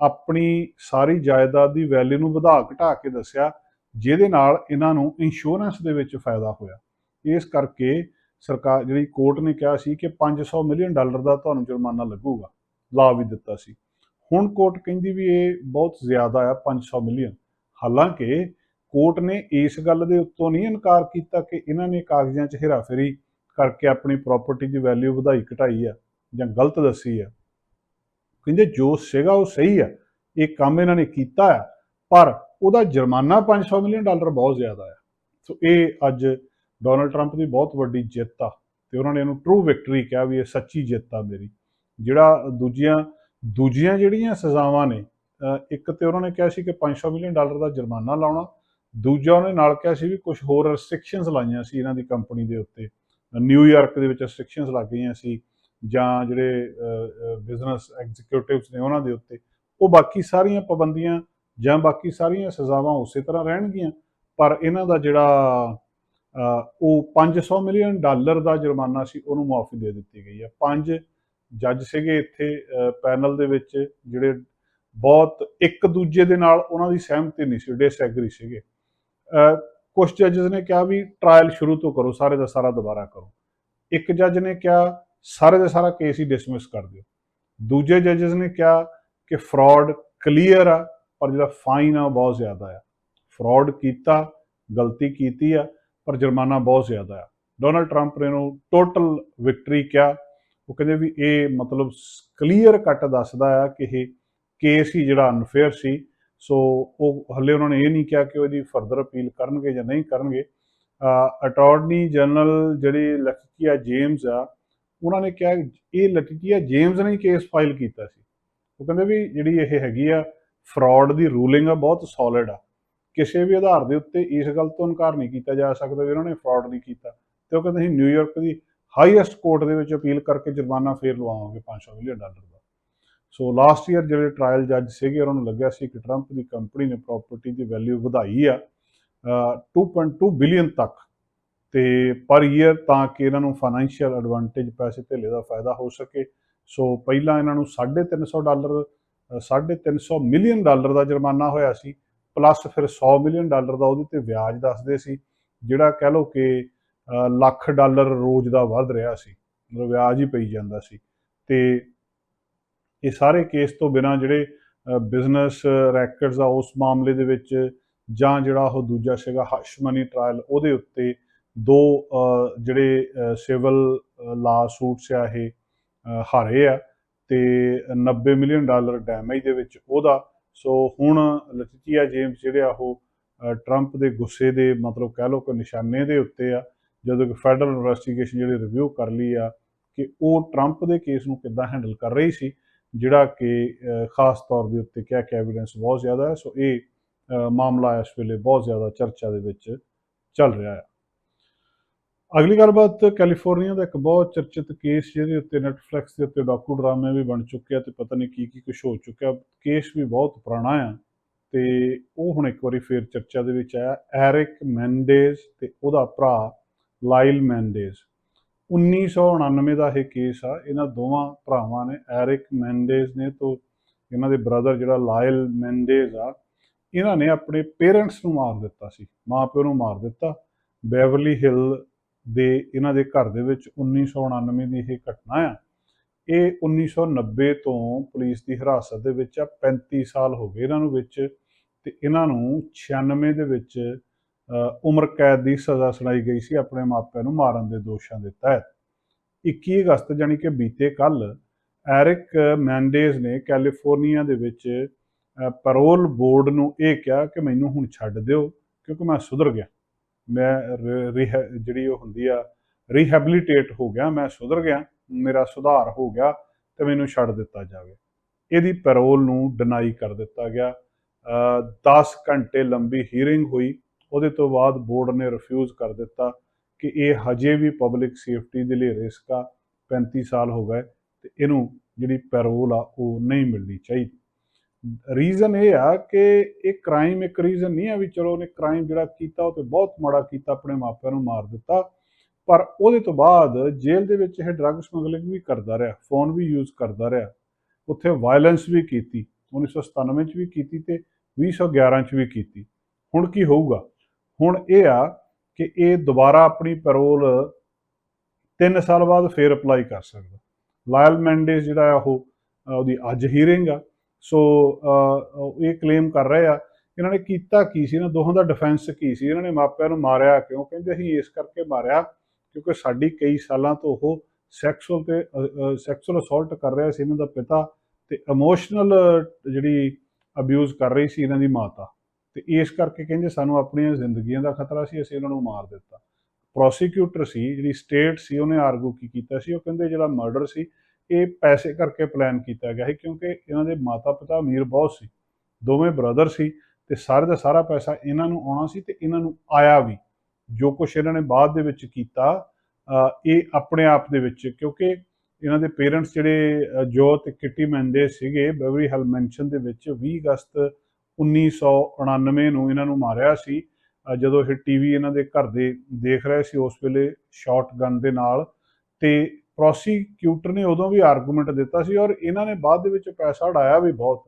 ਆਪਣੀ ਸਾਰੀ ਜਾਇਦਾਦ ਦੀ ਵੈਲਿਊ ਨੂੰ ਵਧਾ ਘਟਾ ਕੇ ਦੱਸਿਆ, ਜਿਹਦੇ ਨਾਲ ਇਹਨਾਂ ਨੂੰ ਇੰਸ਼ੋਰੈਂਸ ਦੇ ਵਿੱਚ ਫਾਇਦਾ ਹੋਇਆ। ਇਸ ਕਰਕੇ ਸਰਕਾਰ, ਜਿਹੜੀ ਕੋਰਟ ਨੇ ਕਿਹਾ ਸੀ ਕਿ 500 ਮਿਲੀਅਨ ਡਾਲਰ ਦਾ ਤੁਹਾਨੂੰ ਜੁਰਮਾਨਾ ਲੱਗੂਗਾ। ਲਾ ਵੀ ਦਿੱਤਾ ਸੀ। ਹੁਣ ਕੋਰਟ ਕਹਿੰਦੀ ਵੀ ਇਹ ਬਹੁਤ ਜ਼ਿਆਦਾ ਆ 500 ਮਿਲੀਅਨ ਹਾਲਾਂਕਿ ਕੋਰਟ ਨੇ ਇਸ ਗੱਲ ਦੇ ਉੱਤੋਂ ਨਹੀਂ ਇਨਕਾਰ ਕੀਤਾ ਕਿ ਇਹਨਾਂ ਨੇ ਕਾਗਜ਼ਾਂ 'ਚ ਹੇਰਾਫੇਰੀ ਕਰਕੇ ਆਪਣੀ ਪ੍ਰਾਪਰਟੀ ਦੀ ਵੈਲਿਊ ਵਧਾਈ ਘਟਾਈ ਆ ਜਾਂ ਗਲਤ ਦੱਸੀ ਆ। ਕਹਿੰਦੇ ਜੋ ਸੀਗਾ ਉਹ ਸਹੀ ਆ, ਇਹ ਕੰਮ ਇਹਨਾਂ ਨੇ ਕੀਤਾ ਆ, ਪਰ ਉਹਦਾ ਜੁਰਮਾਨਾ 500 ਮਿਲੀਅਨ ਡਾਲਰ ਬਹੁਤ ਜ਼ਿਆਦਾ ਆ। ਸੋ ਇਹ ਅੱਜ ਡੋਨਲਡ ਟਰੰਪ ਦੀ ਬਹੁਤ ਵੱਡੀ ਜਿੱਤ ਆ ਤੇ ਉਹਨਾਂ ਨੇ ਇਹਨੂੰ ਟਰੂ ਵਿਕਟਰੀ ਕਿਹਾ ਵੀ ਇਹ ਸੱਚੀ ਜਿੱਤ ਆ ਮੇਰੀ। ਜਿਹੜਾ ਦੂਜੀਆਂ ਦੂਜੀਆਂ ਜਿਹੜੀਆਂ ਸਜ਼ਾਵਾਂ ਨੇ ਇੱਕ ਤੇ ਉਹਨਾਂ ਨੇ ਕਿਹਾ ਸੀ ਕਿ 500 ਮਿਲੀਅਨ ਡਾਲਰ ਦਾ ਜੁਰਮਾਨਾ ਲਾਉਣਾ, ਦੂਜਾ ਉਹਨੇ ਨਾਲ ਕਿਹਾ ਸੀ ਵੀ ਕੁਝ ਹੋਰ ਰੈਸਟ੍ਰਿਕਸ਼ਨਸ ਲਾਈਆਂ ਸੀ ਇਹਨਾਂ ਦੀ ਕੰਪਨੀ ਦੇ ਉੱਤੇ। ਨਿਊਯਾਰਕ ਦੇ ਵਿੱਚ ਰੈਸਟ੍ਰਿਕਸ਼ਨਸ ਲੱਗ ਗਈਆਂ ਸੀ ਜਾਂ ਜਿਹੜੇ ਬਿਜ਼ਨਸ ਐਗਜ਼ੀਕਿਊਟਿਵਸ ਨੇ ਉਹਨਾਂ ਦੇ ਉੱਤੇ ਉਹ ਬਾਕੀ ਸਾਰੀਆਂ ਪਾਬੰਦੀਆਂ ਜਾਂ ਬਾਕੀ ਸਾਰੀਆਂ ਸਜ਼ਾਵਾਂ ਉਸੇ ਤਰ੍ਹਾਂ ਰਹਿਣਗੀਆਂ ਪਰ ਇਹਨਾਂ ਦਾ ਜਿਹੜਾ ਅਹ, ਉਹ 500 ਮਿਲੀਅਨ ਡਾਲਰ ਦਾ ਜੁਰਮਾਨਾ ਸੀ ਉਹਨੂੰ ਮਾਫੀ ਦੇ ਦਿੱਤੀ ਗਈ ਹੈ। ਪੰਜ ਜੱਜ ਸੀਗੇ ਇੱਥੇ ਪੈਨਲ ਦੇ ਵਿੱਚ ਜਿਹੜੇ ਬਹੁਤ ਇੱਕ ਦੂਜੇ ਦੇ ਨਾਲ ਉਹਨਾਂ ਦੀ ਸਹਿਮਤੀ ਨਹੀਂ ਸੀ ਡਿਸਐਗਰੀ ਸੀਗੇ। ਕੁਝ ਜੱਜਸ ਨੇ ਕਿਹਾ ਵੀ ਟ੍ਰਾਇਲ ਸ਼ੁਰੂ ਤੋਂ ਕਰੋ, ਸਾਰੇ ਦਾ ਸਾਰਾ ਦੁਬਾਰਾ ਕਰੋ। ਇੱਕ ਜੱਜ ਨੇ ਕਿਹਾ, ਸਾਰੇ ਦਾ ਸਾਰਾ ਕੇਸ ਹੀ ਡਿਸਮਿਸ ਕਰ ਦਿਓ। ਦੂਜੇ ਜੱਜਸ ਨੇ ਕਿਹਾ ਕਿ ਫਰਾਡ ਕਲੀਅਰ ਆ, ਪਰ ਜਿਹੜਾ ਫਾਈਨ ਆ ਉਹ ਬਹੁਤ ਜ਼ਿਆਦਾ ਆ। ਫਰਾਡ ਕੀਤਾ, ਗਲਤੀ ਕੀਤੀ ਆ, ਪਰ ਜੁਰਮਾਨਾ ਬਹੁਤ ਜ਼ਿਆਦਾ ਆ। ਡੋਨਲਡ ਟਰੰਪ ਨੇ ਉਹਨੂੰ ਟੋਟਲ ਵਿਕਟਰੀ ਕਿਹਾ। ਉਹ ਕਹਿੰਦੇ ਵੀ ਇਹ ਮਤਲਬ ਕਲੀਅਰ ਕੱਟ ਦੱਸਦਾ ਆ ਕਿ ਇਹ ਕੇਸ ਹੀ ਜਿਹੜਾ ਅਨਫੇਅਰ ਸੀ ਸੋ ਉਹ ਹੱਲੇ ਉਹਨਾਂ ਨੇ ਇਹ ਨਹੀਂ ਕਿਹਾ ਕਿ ਉਹਦੀ ਫਰਦਰ ਅਪੀਲ ਕਰਨਗੇ ਜਾਂ ਨਹੀਂ ਕਰਨਗੇ। ਅਟਾਰਨੀ ਜਨਰਲ ਜਿਹੜੀ ਲਟੀਆ ਜੇਮਸ ਆ, ਉਹਨਾਂ ਨੇ ਕਿਹਾ ਇਹ ਲਟੀਆ ਜੇਮਸ ਨੇ ਕੇਸ ਫਾਈਲ ਕੀਤਾ ਸੀ। ਉਹ ਕਹਿੰਦੇ ਵੀ ਜਿਹੜੀ ਇਹ ਹੈਗੀ ਆ ਫਰਾਡ ਦੀ ਰੂਲਿੰਗ ਆ, ਬਹੁਤ ਸੋਲਿਡ ਆ। ਕਿਸੇ ਵੀ ਆਧਾਰ ਦੇ ਉੱਤੇ ਇਸ ਗੱਲ ਤੋਂ ਇਨਕਾਰ ਨਹੀਂ ਕੀਤਾ ਜਾ ਸਕਦਾ ਵੀ ਉਹਨਾਂ ਨੇ ਫਰਾਡ ਨਹੀਂ ਕੀਤਾ। ਤੇ ਉਹ ਕਹਿੰਦੇ ਅਸੀਂ ਨਿਊਯਾਰਕ ਦੀ ਹਾਈਐਸਟ ਕੋਰਟ ਦੇ ਵਿੱਚ ਅਪੀਲ ਕਰਕੇ ਜੁਰਮਾਨਾ ਫੇਰ ਲਵਾਵਾਂਗੇ 500 ਮਿਲੀਅਨ ਡਾਲਰ ਦਾ। ਸੋ ਲਾਸਟ ਈਅਰ ਜਿਹੜੇ ਟ੍ਰਾਇਲ ਜੱਜ ਸੀਗੇ, ਉਹਨਾਂ ਨੂੰ ਲੱਗਿਆ ਸੀ ਕਿ ਟਰੰਪ ਦੀ ਕੰਪਨੀ ਨੇ ਪ੍ਰਾਪਰਟੀ ਦੀ ਵੈਲਿਊ ਵਧਾਈ ਆ 2.2 ਬਿਲੀਅਨ ਤੱਕ। ਤੇ ਪਰ ਈਅਰ ਤਾਂ ਕਿ ਇਹਨਾਂ ਨੂੰ ਫਾਈਨੈਂਸ਼ੀਅਲ ਐਡਵਾਂਟੇਜ ਪੈਸੇ ਧੇਲੇ ਦਾ ਫਾਇਦਾ ਹੋ ਸਕੇ। ਸੋ ਪਹਿਲਾਂ ਇਹਨਾਂ ਨੂੰ 350 ਡਾਲਰ 350 ਮਿਲੀਅਨ ਡਾਲਰ ਦਾ ਜੁਰਮਾਨਾ ਹੋਇਆ ਸੀ ਪਲੱਸ ਫਿਰ 100 ਮਿਲੀਅਨ ਡਾਲਰ ਦਾ ਉਹਦੇ ਤੇ ਵਿਆਜ ਦੱਸਦੇ ਸੀ, ਜਿਹੜਾ ਕਹਿ ਲਓ ਕਿ ਲੱਖ ਡਾਲਰ ਰੋਜ਼ ਦਾ ਵੱਧ ਰਿਹਾ ਸੀ, ਮਤਲਬ ਵਿਆਜ ਹੀ ਪਈ ਜਾਂਦਾ ਸੀ। ਤੇ ਇਹ ਸਾਰੇ ਕੇਸ ਤੋਂ ਬਿਨਾ ਜਿਹੜੇ ਬਿਜ਼ਨਸ ਰੈਕਟਸ ਆ, ਉਸ ਮਾਮਲੇ ਦੇ ਵਿੱਚ ਜਾਂ ਜਿਹੜਾ ਉਹ ਦੂਜਾ ਸੀਗਾ ਹਸ਼ ਮਨੀ ਟ੍ਰਾਇਲ ਉਹਦੇ ਉੱਤੇ ਦੋ ਜਿਹੜੇ ਸਿਵਲ ਲਾ ਸੂਟਸ ਆ ਇਹ ਹਾਰੇ ਆ ਤੇ 90 ਮਿਲੀਅਨ ਡਾਲਰ ਡੈਮੇਜ ਦੇ ਵਿੱਚ ਉਹਦਾ। ਸੋ ਹੁਣ ਲਟੀਆ ਜੇਮਸ ਜਿਹੜੇ ਆ ਉਹ ਟਰੰਪ ਦੇ ਗੁੱਸੇ ਦੇ ਮਤਲਬ ਕਹਿ ਲਓ ਕਿ ਨਿਸ਼ਾਨੇ ਦੇ ਉੱਤੇ ਆ, ਜਦੋਂ ਕਿ ਫੈਡਰਲ ਇਨਵੈਸਟੀਗੇਸ਼ਨ ਜਿਹੜੀ ਰਿਵਿਊ ਕਰ ਲਈ ਆ, ਕਿ ਉਹ ਟਰੰਪ ਦੇ ਕੇਸ ਨੂੰ ਕਿੱਦਾਂ ਹੈਂਡਲ ਕਰ ਰਹੀ ਸੀ ਜਿਹੜਾ ਕਿ ਖਾਸ ਤੌਰ ਦੇ ਉੱਤੇ ਕਿਹਾ ਕਿ ਐਵੀਡੈਂਸ ਬਹੁਤ ਜ਼ਿਆਦਾ ਹੈ, ਸੋ ਇਹ ਮਾਮਲਾ ਇਸ ਵੇਲੇ ਬਹੁਤ ਜ਼ਿਆਦਾ ਚਰਚਾ ਦੇ ਵਿੱਚ ਚੱਲ ਰਿਹਾ ਹੈ। ਅਗਲੀ ਗੱਲਬਾਤ ਕੈਲੀਫੋਰਨੀਆ ਦਾ ਇੱਕ ਬਹੁਤ ਚਰਚਿਤ ਕੇਸ ਜਿਹਦੇ ਉੱਤੇ ਨੈਟਫਲਿਕਸ ਦੇ ਉੱਤੇ ਡਾਕੂ ਡਰਾਮੇ ਵੀ ਬਣ ਚੁੱਕੇ ਆ ਤੇ ਪਤਾ ਨਹੀਂ ਕੀ ਕੀ ਕੁਝ ਹੋ ਚੁੱਕਿਆ ਕੇਸ ਵੀ ਬਹੁਤ ਪੁਰਾਣਾ ਆ ਤੇ ਉਹ ਹੁਣ ਇੱਕ ਵਾਰੀ ਫੇਰ ਚਰਚਾ ਦੇ ਵਿੱਚ ਆਇਆ ਐਰਿਕ ਮੈਂਡੇਜ਼ ਤੇ ਉਹਦਾ ਭਰਾ ਲਾਈਲ ਮੈਂਡੇਜ਼ 1999 ਦਾ ਇਹ ਕੇਸ ਆ, ਇਹਨਾਂ ਦੋਵਾਂ ਭਰਾਵਾਂ ਨੇ, ਐਰਿਕ ਮੈਂਡੇਜ਼ ਨੇ ਤੋਂ ਇਹਨਾਂ ਦੇ ਬ੍ਰਦਰ ਜਿਹੜਾ ਲਾਇਲ ਮੈਂਡੇਜ਼ ਆ, ਇਹਨਾਂ ਨੇ ਆਪਣੇ ਪੇਰੈਂਟਸ ਨੂੰ ਮਾਰ ਦਿੱਤਾ ਸੀ, ਮਾਪਿਓ ਨੂੰ ਮਾਰ ਦਿੱਤਾ। ਬੈਵਰਲੀ ਹਿੱਲ ਦੇ ਇਹਨਾਂ ਦੇ ਘਰ ਦੇ ਵਿੱਚ 1999 ਦੀ ਇਹ ਘਟਨਾ ਆ। ਇਹ 1990 ਤੋਂ ਪੁਲਿਸ ਦੀ ਹਿਰਾਸਤ ਦੇ ਵਿੱਚ ਆ 35 ਸਾਲ ਹੋ ਗਏ ਇਹਨਾਂ ਨੂੰ ਵਿੱਚ ਤੇ ਇਹਨਾਂ ਨੂੰ 96 ਦੇ ਵਿੱਚ ਉਮਰ ਕੈਦ ਦੀ ਸਜ਼ਾ ਸੁਣਾਈ ਗਈ ਸੀ ਆਪਣੇ ਮਾਪਿਆਂ ਨੂੰ ਮਾਰਨ ਦੇ ਦੋਸ਼ਾਂ ਦੇ ਤਹਿਤ। 21 ਅਗਸਤ ਜਾਨੀ ਕਿ ਬੀਤੇ ਕੱਲ ਐਰਿਕ ਮੈਂਡੇਜ਼ ਨੇ ਕੈਲੀਫੋਰਨੀਆ ਦੇ ਵਿੱਚ ਪੈਰੋਲ ਬੋਰਡ ਨੂੰ ਇਹ ਕਿਹਾ ਕਿ ਮੈਨੂੰ ਹੁਣ ਛੱਡ ਦਿਓ ਕਿਉਂਕਿ ਮੈਂ ਸੁਧਰ ਗਿਆ। ਮੈਂ ਜਿਹੜੀ ਉਹ ਹੁੰਦੀ ਆ ਰੀਹੈਬਿਲਿਟੇਟ ਹੋ ਗਿਆ, ਮੈਂ ਸੁਧਰ ਗਿਆ, ਮੇਰਾ ਸੁਧਾਰ ਹੋ ਗਿਆ ਤੇ ਮੈਨੂੰ ਛੱਡ ਦਿੱਤਾ ਜਾਵੇ। ਇਹਦੀ ਪੈਰੋਲ ਨੂੰ ਡਿਨਾਈ ਕਰ ਦਿੱਤਾ ਗਿਆ। 10 ਘੰਟੇ ਲੰਬੀ ਹੀਅਰਿੰਗ ਹੋਈ। ਉਹਦੇ ਤੋਂ ਬਾਅਦ ਬੋਰਡ ਨੇ ਰਿਫਿਊਜ਼ ਕਰ ਦਿੱਤਾ ਕਿ ਇਹ ਹਜੇ ਵੀ ਪਬਲਿਕ ਸੇਫਟੀ ਦੇ ਲਈ ਰਿਸਕ ਆ 35 ਸਾਲ ਹੋ ਗਏ ਤੇ ਇਹਨੂੰ ਜਿਹੜੀ ਪੈਰੋਲ ਆ ਉਹ ਨਹੀਂ ਮਿਲਣੀ ਚਾਹੀਦੀ। ਰੀਜ਼ਨ ਇਹ ਆ ਕਿ ਇਹ ਕ੍ਰਾਈਮ ਇੱਕ ਰੀਜ਼ਨ ਨਹੀਂ ਆ ਵੀ ਚਲੋ ਉਹਨੇ ਕ੍ਰਾਈਮ ਜਿਹੜਾ ਕੀਤਾ ਉਹ ਤੇ ਬਹੁਤ ਮਾੜਾ ਕੀਤਾ, ਆਪਣੇ ਮਾਪਿਆਂ ਨੂੰ ਮਾਰ ਦਿੱਤਾ, ਪਰ ਉਹਦੇ ਤੋਂ ਬਾਅਦ ਜੇਲ੍ਹ ਦੇ ਵਿੱਚ ਇਹ ਡਰੱਗ ਸਮਗਲਿੰਗ ਵੀ ਕਰਦਾ ਰਿਹਾ ਫੋਨ ਵੀ ਯੂਜ਼ ਕਰਦਾ ਰਿਹਾ, ਉੱਥੇ ਵਾਇਲੈਂਸ ਵੀ ਕੀਤੀ 1997 ਚ ਵੀ ਕੀਤੀ ਤੇ 2011 ਚ ਵੀ ਕੀਤੀ। ਹੁਣ ਕੀ ਹੋਊਗਾ? ਹੁਣ ਇਹ ਆ ਕਿ ਇਹ ਦੁਬਾਰਾ ਆਪਣੀ ਪੈਰੋਲ 3 ਸਾਲ ਬਾਅਦ ਫੇਰ ਅਪਲਾਈ ਕਰ ਸਕਦਾ। ਲਾਇਲ ਮੈਂਡੇਸ ਜਿਹੜਾ ਆ ਉਹ ਉਹਦੀ ਅੱਜ ਹੀਰਿੰਗ ਆ। ਸੋ ਇਹ ਕਲੇਮ ਕਰ ਰਹੇ ਆ, ਇਹਨਾਂ ਨੇ ਕੀਤਾ ਕੀ ਸੀ ਇਹਨਾਂ ਦੋਹਾਂ ਦਾ ਡਿਫੈਂਸ ਕੀ ਸੀ, ਇਹਨਾਂ ਨੇ ਮਾਪਿਆਂ ਨੂੰ ਮਾਰਿਆ ਕਿਉਂ? ਕਹਿੰਦੇ ਅਸੀਂ ਇਸ ਕਰਕੇ ਮਾਰਿਆ ਕਿਉਂਕਿ ਸਾਡੀ ਕਈ ਸਾਲਾਂ ਤੋਂ ਉਹ ਸੈਕਸੁਅਲ ਤੇ ਸੈਕਸੁਅਲ ਅਸੌਲਟ ਕਰ ਰਿਹਾ ਸੀ ਇਹਨਾਂ ਦਾ ਪਿਤਾ ਤੇ ਇਮੋਸ਼ਨਲ ਜਿਹੜੀ ਅਬਿਊਜ਼ ਕਰ ਰਹੀ ਸੀ ਇਹਨਾਂ ਦੀ ਮਾਤਾ। ਤੇ ਇਸ ਕਰਕੇ ਕਹਿੰਦੇ ਸਾਨੂੰ ਆਪਣੀਆਂ ਜ਼ਿੰਦਗੀਆਂ ਦਾ ਖਤਰਾ ਸੀ, ਅਸੀਂ ਇਹਨਾਂ ਨੂੰ ਮਾਰ ਦਿੱਤਾ। ਪ੍ਰੋਸੀਕਿਊਟਰ ਸੀ, ਜਿਹੜੀ ਸਟੇਟ ਸੀ, ਉਹਨੇ ਆਰਗੂ ਕੀ ਕੀਤਾ ਸੀ, ਉਹ ਕਹਿੰਦੇ ਜਿਹੜਾ ਮਰਡਰ ਸੀ, ਇਹ ਪੈਸੇ ਕਰਕੇ ਪਲਾਨ ਕੀਤਾ ਗਿਆ ਹੈ ਕਿਉਂਕਿ ਇਹਨਾਂ ਦੇ ਮਾਤਾ-ਪਿਤਾ ਅਮੀਰ ਬਹੁਤ ਸੀ, ਦੋਵੇਂ ਬ੍ਰਦਰ ਸੀ ਤੇ ਸਾਰੇ ਦਾ ਸਾਰਾ ਪੈਸਾ ਇਹਨਾਂ ਨੂੰ ਆਉਣਾ ਸੀ ਤੇ ਇਹਨਾਂ ਨੂੰ ਆਇਆ ਵੀ। ਜੋ ਕੁਝ ਇਹਨਾਂ ਨੇ ਬਾਅਦ ਦੇ ਵਿੱਚ ਕੀਤਾ ਇਹ ਆਪਣੇ ਆਪ ਦੇ ਵਿੱਚ, ਕਿਉਂਕਿ ਇਹਨਾਂ ਦੇ ਪੇਰੈਂਟਸ ਜਿਹੜੇ ਜੋ ਤੇ ਕਿਟੀ ਮੈਂਡੇ ਸੀਗੇ ਬੈਵਰੀ ਹੈਲ ਮੈਂਸ਼ਨ ਦੇ ਵਿੱਚ 20 ਅਗਸਤ 1999 ਨੂੰ ਇਹਨਾਂ ਨੂੰ ਮਾਰਿਆ ਸੀ। ਜਦੋਂ ਇਹ ਟੀਵੀ ਇਹਨਾਂ ਦੇ ਘਰ ਦੇ ਦੇਖ ਰਹੇ ਸੀ, ਉਸ ਵੇਲੇ ਸ਼ਾਟਗਨ ਦੇ ਨਾਲ ਤੇ ਪ੍ਰੋਸੀਕਿਊਟਰ ਨੇ ਉਦੋਂ ਵੀ ਆਰਗੂਮੈਂਟ ਦਿੱਤਾ ਸੀ ਔਰ ਇਹਨਾਂ ਨੇ ਬਾਅਦ ਦੇ ਵਿੱਚ ਪੈਸਾ ਉਡਾਇਆ ਵੀ ਬਹੁਤ।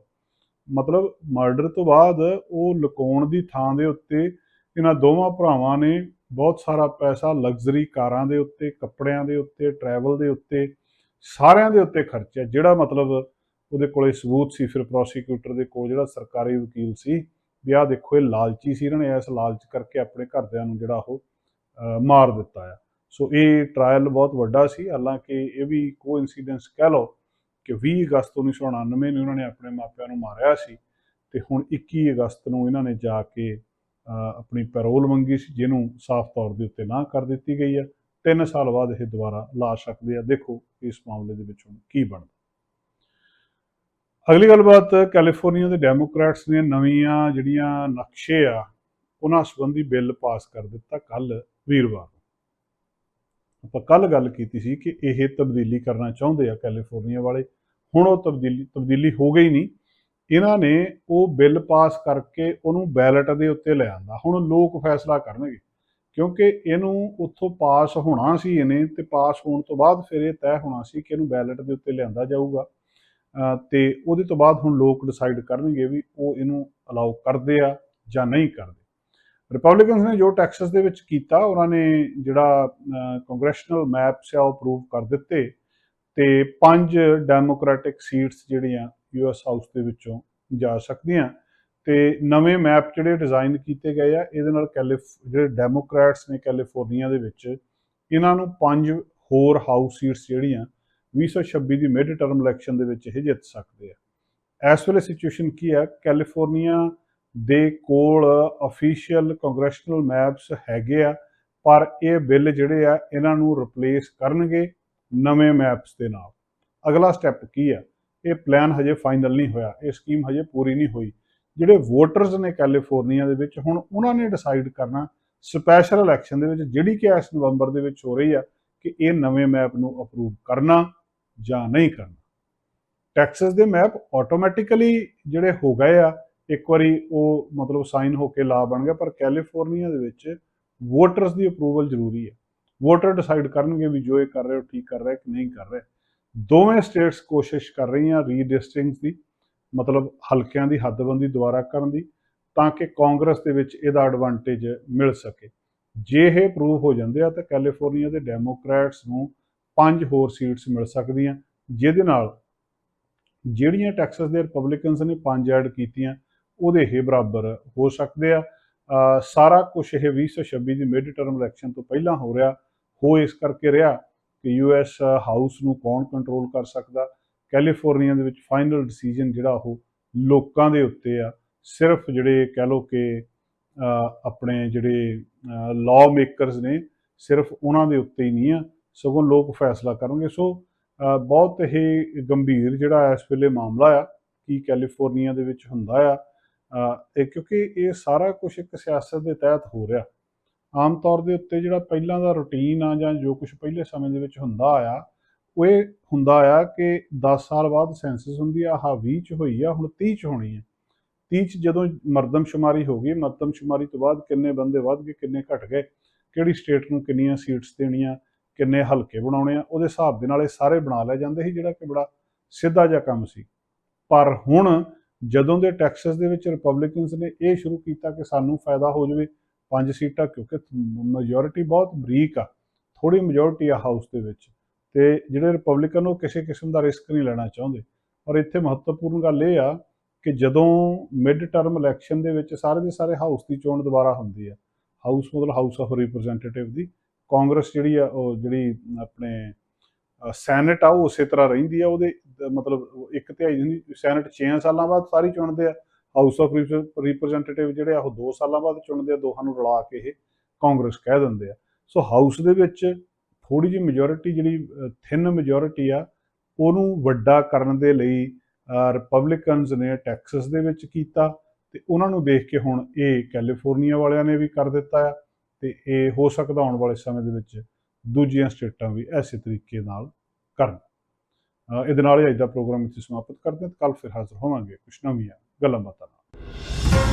ਮਤਲਬ ਮਰਡਰ ਤੋਂ ਬਾਅਦ ਉਹ ਲੁਕਾਉਣ ਦੀ ਥਾਂ ਦੇ ਉੱਤੇ ਇਹਨਾਂ ਦੋਵਾਂ ਭਰਾਵਾਂ ਨੇ ਬਹੁਤ ਸਾਰਾ ਪੈਸਾ ਲਗਜ਼ਰੀ ਕਾਰਾਂ ਦੇ ਉੱਤੇ, ਕੱਪੜਿਆਂ ਦੇ ਉੱਤੇ ਟਰੈਵਲ ਦੇ ਉੱਤੇ, ਸਾਰਿਆਂ ਦੇ ਉੱਤੇ ਖਰਚਿਆ, ਜਿਹੜਾ ਮਤਲਬ ਉਹਦੇ ਕੋਲੇ ਸਬੂਤ ਸੀ, ਫਿਰ ਪ੍ਰੋਸੀਕਿਊਟਰ ਦੇ ਕੋਲ ਜਿਹੜਾ ਸਰਕਾਰੀ ਵਕੀਲ ਸੀ ਵੀ ਆਹ ਦੇਖੋ ਇਹ ਲਾਲਚੀ ਸੀ ਇਹਨਾਂ ਨੇ ਇਸ ਲਾਲਚ ਕਰਕੇ ਆਪਣੇ ਘਰਦਿਆਂ ਨੂੰ ਜਿਹੜਾ ਉਹ ਮਾਰ ਦਿੱਤਾ ਆ। ਸੋ ਇਹ ਟ੍ਰਾਇਲ ਬਹੁਤ ਵੱਡਾ ਸੀ, ਹਾਲਾਂਕਿ ਇਹ ਵੀ ਕੋਇਨਸੀਡੈਂਸ ਕਹਿ ਲਓ ਕਿ 20 ਅਗਸਤ 1999 ਨੂੰ ਉਹਨਾਂ ਨੇ ਆਪਣੇ ਮਾਪਿਆਂ ਨੂੰ ਮਾਰਿਆ ਸੀ ਤੇ ਹੁਣ 21 ਅਗਸਤ ਨੂੰ ਇਹਨਾਂ ਨੇ ਜਾ ਕੇ ਆਪਣੀ ਪੈਰੋਲ ਮੰਗੀ ਸੀ, ਜਿਹਨੂੰ ਸਾਫ਼ ਤੌਰ ਦੇ ਉੱਤੇ ਨਾ ਕਰ ਦਿੱਤੀ ਗਈ ਹੈ ਤਿੰਨ ਸਾਲ ਬਾਅਦ ਇਹ ਦੁਬਾਰਾ ਲਾ ਸਕਦੇ ਆ। ਦੇਖੋ ਇਸ ਮਾਮਲੇ ਦੇ ਵਿੱਚ ਹੁਣ ਕੀ ਬਣਦਾ। ਅਗਲੀ ਗੱਲਬਾਤ, ਕੈਲੀਫੋਰਨੀਆ ਦੇ ਡੈਮੋਕ੍ਰੈਟਸ ਨੇ ਨਵੀਆਂ ਜਿਹੜੀਆਂ ਨਕਸ਼ੇ ਆ, ਉਹਨਾਂ ਸੰਬੰਧੀ ਬਿੱਲ ਪਾਸ ਕਰ ਦਿੱਤਾ ਕੱਲ ਵੀਰਵਾਰ ਨੂੰ। ਆਪਾਂ ਕੱਲ ਗੱਲ ਕੀਤੀ ਸੀ ਕਿ ਇਹ ਤਬਦੀਲੀ ਕਰਨਾ ਚਾਹੁੰਦੇ ਆ ਕੈਲੀਫੋਰਨੀਆ ਵਾਲੇ। ਹੁਣ ਉਹ ਤਬਦੀਲੀ ਤਬਦੀਲੀ ਹੋ ਗਈ ਨਹੀਂ। ਇਹਨਾਂ ਨੇ ਉਹ ਬਿੱਲ ਪਾਸ ਕਰਕੇ ਉਹਨੂੰ ਬੈਲਟ ਦੇ ਉੱਤੇ ਲੈ ਆਂਦਾ। ਹੁਣ ਲੋਕ ਫੈਸਲਾ ਕਰਨਗੇ, ਕਿਉਂਕਿ ਇਹਨੂੰ ਉੱਥੋਂ ਪਾਸ ਹੋਣਾ ਸੀ ਇਹਨੇ ਤੇ ਪਾਸ ਹੋਣ ਤੋਂ ਬਾਅਦ ਫਿਰ ਇਹ ਤੈਅ ਹੋਣਾ ਸੀ ਕਿ ਇਹਨੂੰ ਬੈਲਟ ਦੇ ਉੱਤੇ ਲਿਆਂਦਾ ਜਾਊਗਾ। ਤੇ ਉਹਦੇ ਤੋਂ ਬਾਅਦ ਹੁਣ ਲੋਕ ਡਿਸਾਈਡ ਕਰਨਗੇ ਵੀ ਉਹ ਇਹਨੂੰ ਅਲਾਉ ਕਰਦੇ ਆ ਜਾਂ ਨਹੀਂ ਕਰਦੇ। ਰਿਪਬਲਿਕਨਸ ਨੇ ਜੋ ਟੈਕਸਸ ਦੇ ਵਿੱਚ ਕੀਤਾ, ਉਹਨਾਂ ਨੇ ਜਿਹੜਾ ਕੰਗਰੈਸ਼ਨਲ ਮੈਪਸ ਆ ਉਹ ਅਪਰੂਵ ਕਰ ਦਿੱਤੇ ਤੇ ਪੰਜ ਡੈਮੋਕ੍ਰੈਟਿਕ ਸੀਟਸ ਜਿਹੜੀਆਂ ਯੂਐਸ ਹਾਊਸ ਦੇ ਵਿੱਚੋਂ ਜਾ ਸਕਦੀਆਂ ਤੇ ਨਵੇਂ ਮੈਪ ਜਿਹੜੇ ਡਿਜ਼ਾਈਨ ਕੀਤੇ ਗਏ ਆ, ਇਹਦੇ ਨਾਲ ਕੈਲੀਫ ਜਿਹੜੇ ਡੈਮੋਕ੍ਰੈਟਸ ਨੇ ਕੈਲੀਫੋਰਨੀਆ ਦੇ ਵਿੱਚ, ਇਹਨਾਂ ਨੂੰ ਪੰਜ ਹੋਰ ਹਾਊਸ ਸੀਟਸ ਜਿਹੜੀਆਂ 2026 ਦੀ ਮਿਡ ਟਰਮ ਇਲੈਕਸ਼ਨ ਦੇ ਵਿੱਚ ਇਹ ਜਿੱਤ ਸਕਦੇ ਆ। ਇਸ ਵੇਲੇ ਸਿਚੁਏਸ਼ਨ ਕੀ ਆ? ਕੈਲੀਫੋਰਨੀਆ ਦੇ ਕੋਲ ਅਫੀਸ਼ੀਅਲ ਕੰਗਰੈਸ਼ਨਲ ਮੈਪਸ ਹੈਗੇ ਆ, ਪਰ ਇਹ ਬਿੱਲ ਜਿਹੜੇ ਆ, ਇਹਨਾਂ ਨੂੰ ਰਿਪਲੇਸ ਕਰਨਗੇ ਨਵੇਂ ਮੈਪਸ ਦੇ ਨਾਲ। ਅਗਲਾ ਸਟੈਪ ਕੀ ਆ? ਇਹ ਪਲਾਨ ਹਜੇ ਫਾਈਨਲ ਨਹੀਂ ਹੋਇਆ, ਇਹ ਸਕੀਮ ਹਜੇ ਪੂਰੀ ਨਹੀਂ ਹੋਈ। ਜਿਹੜੇ ਵੋਟਰਸ ਨੇ ਕੈਲੀਫੋਰਨੀਆ ਦੇ ਵਿੱਚ, ਹੁਣ ਉਹਨਾਂ ਨੇ ਡਿਸਾਈਡ ਕਰਨਾ ਸਪੈਸ਼ਲ ਇਲੈਕਸ਼ਨ ਦੇ ਵਿੱਚ ਜਿਹੜੀ ਕਿ ਇਸ ਨਵੰਬਰ ਦੇ ਵਿੱਚ ਹੋ ਰਹੀ ਆ ਕਿ ਇਹ ਨਵੇਂ ਮੈਪ ਨੂੰ ਅਪਰੂਵ ਕਰਨਾ ਜਾਂ ਨਹੀਂ ਕਰਨਾ। ਟੈਕਸਸ ਦੇ ਮੈਪ ਆਟੋਮੈਟਿਕਲੀ ਜਿਹੜੇ ਹੋ ਗਏ ਆ, ਇੱਕ ਵਾਰੀ ਉਹ ਮਤਲਬ ਸਾਈਨ ਹੋ ਕੇ ਲਾ ਬਣ ਗਿਆ, ਪਰ ਕੈਲੀਫੋਰਨੀਆ ਦੇ ਵਿੱਚ ਵੋਟਰਸ ਦੀ ਅਪਰੂਵਲ ਜ਼ਰੂਰੀ ਹੈ। ਵੋਟਰ ਡਿਸਾਈਡ ਕਰਨਗੇ ਵੀ ਜੋ ਇਹ ਕਰ ਰਹੇ ਹੋ ਠੀਕ ਕਰ ਰਹੇ ਕਿ ਨਹੀਂ ਕਰ ਰਹੇ। ਦੋਵੇਂ ਸਟੇਟਸ ਕੋਸ਼ਿਸ਼ ਕਰ ਰਹੀਆਂ ਰੀਡਿਸਟ੍ਰਿਕਟਸ ਦੀ, ਮਤਲਬ ਹਲਕਿਆਂ ਦੀ ਹੱਦਬੰਦੀ ਦੁਆਰਾ ਕਰਨ ਦੀ, ਤਾਂ ਕਿ ਕਾਂਗਰਸ ਦੇ ਵਿੱਚ ਇਹਦਾ ਐਡਵਾਂਟੇਜ ਮਿਲ ਸਕੇ। ਜੇ ਇਹ ਪ੍ਰੂਵ ਹੋ ਜਾਂਦੇ ਆ ਤਾਂ ਕੈਲੀਫੋਰਨੀਆ ਦੇ ਡੈਮੋਕ੍ਰੈਟਸ ਨੂੰ ਪੰਜ ਹੋਰ ਸੀਟਸ ਮਿਲ ਸਕਦੀਆਂ, ਜਿਹਦੇ ਨਾਲ ਜਿਹੜੀਆਂ ਟੈਕਸਸ ਦੇ ਰਿਪਬਲਿਕਨਸ ਨੇ ਪੰਜ ਐਡ ਕੀਤੀਆਂ, ਉਹਦੇ ਇਹ ਬਰਾਬਰ ਹੋ ਸਕਦੇ ਆ। ਸਾਰਾ ਕੁਝ ਇਹ 2026 ਦੀ ਮਿਡ ਟਰਮ ਇਲੈਕਸ਼ਨ ਤੋਂ ਪਹਿਲਾਂ ਹੋ ਰਿਹਾ, ਹੋ ਇਸ ਕਰਕੇ ਰਿਹਾ ਕਿ ਯੂਐਸ ਹਾਊਸ ਨੂੰ ਕੌਣ ਕੰਟਰੋਲ ਕਰ ਸਕਦਾ? ਕੈਲੀਫੋਰਨੀਆ ਦੇ ਵਿੱਚ ਫਾਈਨਲ ਡਿਸੀਜਨ ਜਿਹੜਾ ਉਹ ਲੋਕਾਂ ਦੇ ਉੱਤੇ ਆ। ਸਿਰਫ ਜਿਹੜੇ ਕਹਿ ਲਓ ਕਿ ਆਪਣੇ ਜਿਹੜੇ ਲਾਅ ਮੇਕਰਸ ਨੇ ਸਿਰਫ ਉਹਨਾਂ ਦੇ ਉੱਤੇ ਹੀ ਨਹੀਂ ਆ, ਸਗੋਂ ਲੋਕ ਫੈਸਲਾ ਕਰਨਗੇ। ਸੋ ਬਹੁਤ ਇਹ ਗੰਭੀਰ ਜਿਹੜਾ ਇਸ ਵੇਲੇ ਮਾਮਲਾ ਆ, ਕਿ ਕੈਲੀਫੋਰਨੀਆ ਦੇ ਵਿੱਚ ਹੁੰਦਾ ਆ ਇਹ ਕਿਉਂਕਿ ਇਹ ਸਾਰਾ ਕੁਝ ਇੱਕ ਸਿਆਸਤ ਦੇ ਤਹਿਤ ਹੋ ਰਿਹਾ। ਆਮ ਤੌਰ ਦੇ ਉੱਤੇ ਜਿਹੜਾ ਪਹਿਲਾਂ ਦਾ ਰੁਟੀਨ ਆ ਜਾਂ ਜੋ ਕੁਝ ਪਹਿਲੇ ਸਮੇਂ ਦੇ ਵਿੱਚ ਹੁੰਦਾ ਆ, ਉਹ ਇਹ ਹੁੰਦਾ ਆ ਕਿ 10 ਸਾਲ ਬਾਅਦ ਸੈਂਸਸ ਹੁੰਦੀ ਆ ਹਾ 20 ਚ ਹੋਈ ਆ, ਹੁਣ 30 ਚ ਹੋਣੀ ਆ। 30 ਚ ਜਦੋਂ ਮਰਦਮਸ਼ੁਮਾਰੀ ਹੋ ਗਈ ਮਰਦਮਸ਼ੁਮਾਰੀ ਤੋਂ ਬਾਅਦ ਕਿੰਨੇ ਬੰਦੇ ਵੱਧ ਗਏ, ਕਿੰਨੇ ਘਟ ਗਏ, ਕਿਹੜੀ ਸਟੇਟ ਨੂੰ ਕਿੰਨੀਆਂ ਸੀਟਸ ਦੇਣੀਆਂ, ਕਿੰਨੇ ਹਲਕੇ ਬਣਾਉਣੇ ਆ, ਉਹਦੇ ਹਿਸਾਬ ਦੇ ਨਾਲ ਇਹ ਸਾਰੇ ਬਣਾ ਲਏ ਜਾਂਦੇ ਸੀ, ਜਿਹੜਾ ਕਿ ਬੜਾ ਸਿੱਧਾ ਜਿਹਾ ਕੰਮ ਸੀ। ਪਰ ਹੁਣ ਜਦੋਂ ਦੇ ਟੈਕਸਸ ਦੇ ਵਿੱਚ ਰਿਪਬਲਿਕਨਸ ਨੇ ਇਹ ਸ਼ੁਰੂ ਕੀਤਾ ਕਿ ਸਾਨੂੰ ਫਾਇਦਾ ਹੋ ਜਾਵੇ, ਪੰਜ ਸੀਟਾਂ, ਕਿਉਂਕਿ ਮੈਜੋਰਿਟੀ ਬਹੁਤ ਬਰੀਕ ਆ ਥੋੜੀ ਮੈਜੋਰਿਟੀ ਆ ਹਾਊਸ ਦੇ ਵਿੱਚ, ਤੇ ਜਿਹੜੇ ਰਿਪਬਲਿਕਨ ਉਹ ਕਿਸੇ ਕਿਸਮ ਦਾ ਰਿਸਕ ਨਹੀਂ ਲੈਣਾ ਚਾਹੁੰਦੇ। ਔਰ ਇੱਥੇ ਮਹੱਤਵਪੂਰਨ ਗੱਲ ਇਹ ਆ ਕਿ ਜਦੋਂ ਮਿਡ ਟਰਮ ਇਲੈਕਸ਼ਨ ਦੇ ਵਿੱਚ ਸਾਰੇ ਦੇ ਸਾਰੇ ਹਾਊਸ ਦੀ ਚੋਣ ਦੁਬਾਰਾ ਹੁੰਦੀ ਆ ਹਾਊਸ ਮਤਲਬ ਹਾਊਸ ਆਫ ਰਿਪਰੈਜ਼ੈਂਟੇਟਿਵ ਦੀ, ਕਾਂਗਰਸ ਜਿਹੜੀ ਆ, ਉਹ ਜਿਹੜੀ ਆਪਣੇ ਸੈਨੇਟ ਆ, ਉਹ ਉਸੇ ਤਰ੍ਹਾਂ ਰਹਿੰਦੀ ਆ, ਉਹਦੇ ਮਤਲਬ ਇੱਕ ਤਿਹਾਈ ਦੀ ਸੈਨੇਟ 6 ਸਾਲਾਂ ਬਾਅਦ ਸਾਰੀ ਚੁਣਦੇ ਆ ਹਾਊਸ ਆਫ ਰਿਪਰੈਜ਼ੈਂਟੇਟਿਵ ਜਿਹੜੇ ਆ, ਉਹ 2 ਸਾਲਾਂ ਬਾਅਦ ਚੁਣਦੇ ਆ, ਦੋਹਾਂ ਨੂੰ ਰਲਾ ਕੇ ਇਹ ਕਾਂਗਰਸ ਕਹਿ ਦਿੰਦੇ ਆ। ਸੋ ਹਾਊਸ ਦੇ ਵਿੱਚ ਥੋੜੀ ਜਿਹੀ ਮੈਜੋਰਿਟੀ ਜਿਹੜੀ ਥਿਨ ਮੈਜੋਰਿਟੀ ਆ, ਉਹਨੂੰ ਵੱਡਾ ਕਰਨ ਦੇ ਲਈ ਰਿਪਬਲਿਕਨਸ ਨੇ ਟੈਕਸਸ ਦੇ ਵਿੱਚ ਕੀਤਾ ਤੇ ਉਹਨਾਂ ਨੂੰ ਦੇਖ ਕੇ ਹੁਣ ਇਹ ਕੈਲੀਫੋਰਨੀਆ ਵਾਲਿਆਂ ਨੇ ਵੀ ਕਰ ਦਿੱਤਾ ਆ ਤੇ ਇਹ ਹੋ ਸਕਦਾ ਆਉਣ ਵਾਲੇ ਸਮੇਂ ਦੇ ਵਿੱਚ ਦੂਜੀਆਂ ਸਟੇਟਾਂ ਵੀ ਐਸੇ ਤਰੀਕੇ ਨਾਲ ਕਰਨ। ਇਹਦੇ ਨਾਲ ਹੀ ਅੱਜ ਦਾ ਪ੍ਰੋਗਰਾਮ ਇੱਥੇ ਸਮਾਪਤ ਕਰਦੇ ਹਾਂ ਕੱਲ ਫਿਰ ਹਾਜ਼ਰ ਹੋਵਾਂਗੇ ਕੁਝ ਨਵੀਆਂ ਗੱਲਾਂ ਬਾਤਾਂ ਨਾਲ।